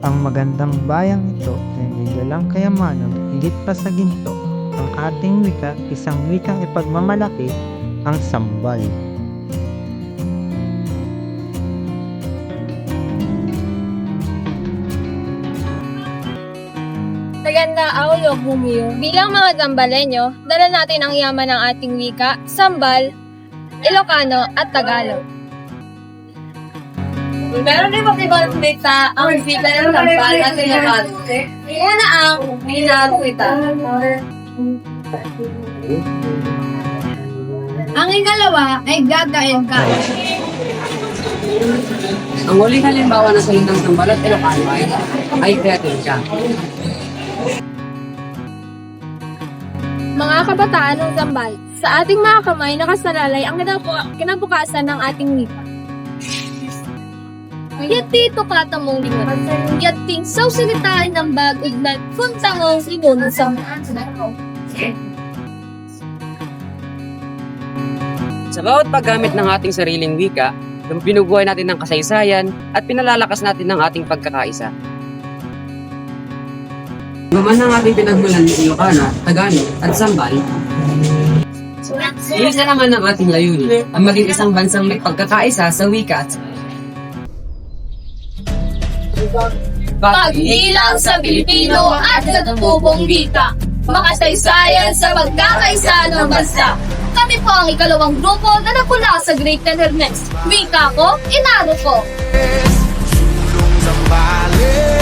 Ang magandang bayang ito ay may dalang kayamanan higit pa sa ginto. Ang ating wika, isang wikang ipagmamalaki, ang sambal. Maganda ako bumiyo. Bilang mga Zambalenyo, dala natin ang yaman ng ating wika, Sambal, Ilocano at Tagalog. Meron din mag-ibang sa ang wika ng Sambal at Ilocano. Una ang Inaruita. Ang ikalawa ay gagain ka. Ang huling halimbawa ng salitang sambal at Ilocano ay, ay creative siya. Mga kabataan ng Zambal, sa ating mga kamay nakasalalay ang kinabu- kinabukasan ng ating wika. Yati to kata mong lingon. Yating saw silitaan ng bagod na punta mong ibon sa Sa bawat paggamit ng ating sariling wika, binubuhay natin ng kasaysayan at pinalalakas natin ng ating pagkakaisa. Gaman ng ating pinagmulan ng Ilocano, Tagalog at Sambal, Isa naman ang ating layunin, ang maging isang bansang may pagkakaisa sa wika at Pagbilang sa Pilipino at sa tumubong wika. Makasaysayan sa pagkakaisa ng bansa. Kami po ang ikalawang grupo na napula sa Great Ten Hermes. Wika ko, inaro ko. Sulong Zambales